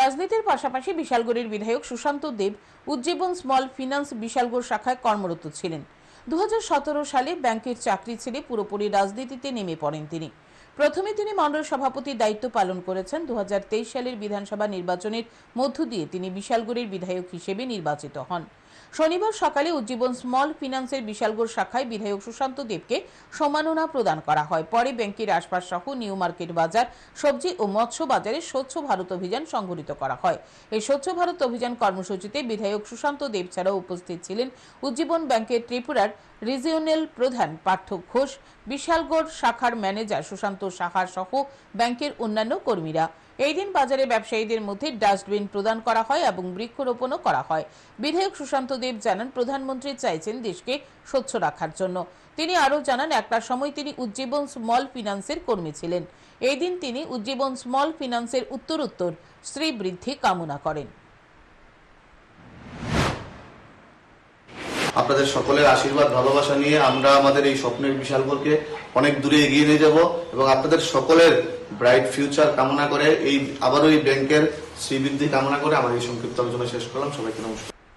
রাজনীতির পাশাপাশি বিশালগড়ের বিধায়ক সুশান্ত দেব উজ্জীবন স্মল ফিনান্স বিশালগড় শাখায় কর্মরত ছিলেন। দু হাজার সতেরো সালে ব্যাংকের চাকরি ছেড়ে পুরোপুরি রাজনীতিতে নেমে পড়েন তিনি। প্রথমে তিনি মণ্ডল সভাপতির দায়িত্ব পালন করেছেন। দু হাজার তেইশ সালের বিধানসভা নির্বাচনের মধ্য দিয়ে তিনি বিশালগড়ের বিধায়ক হিসেবে নির্বাচিত হন। শনিবার সকালে উজ্জীবন স্মল ফিন্যান্সের বিশালগড় শাখায় বিধায়ক সুশান্ত দেবকে সম্মাননা প্রদান করা হয়। পরে ব্যাংকের আশপাশ সহ নিউ মার্কেট বাজার, সবজি ও মৎস্য বাজারে স্বচ্ছ ভারত অভিযান সংগঠিত করা হয়। এই স্বচ্ছ ভারত অভিযান কর্মসূচিতে বিধায়ক সুশান্ত দেব ছাড়াও উপস্থিত ছিলেন উজ্জীবন ব্যাংকের ত্রিপুরার রিজিওনাল প্রধান পার্থ ঘোষ, বিশালগড় শাখার ম্যানেজার সুশান্ত সাহার সহ ব্যাংকের অন্যান্য কর্মীরা। এই দিন বাজারে ব্যবসায়ীদের মধ্যে ডাস্টবিন প্রদান করা হয় এবং বৃক্ষরোপণও করা হয়। বিধায়ক সুশান্ত দেব জানান, প্রধানমন্ত্রী চাইছেন দেশকে স্বচ্ছ রাখার জন্য। তিনি আরও জানান, একটা সময় তিনি উজ্জীবন স্মল ফিন্যান্সের কর্মী ছিলেন। এই দিন তিনি উজ্জীবন স্মল ফিন্যান্সের উত্তরোত্তর শ্রীবৃদ্ধি কামনা করেন। আপনাদের সকলের আশীর্বাদ, ভালোবাসা নিয়ে আমরা আমাদের এই স্বপ্নের বিশাল বলকে অনেক দূরে এগিয়ে নিয়ে যাব এবং আপনাদের সকলের ব্রাইট ফিউচার কামনা করে এই, আবারও এই ব্যাংকের শ্রীবৃদ্ধি কামনা করে আমার এই সংক্ষিপ্ত আলোচনা শেষ করলাম। সবাইকে নমস্কার।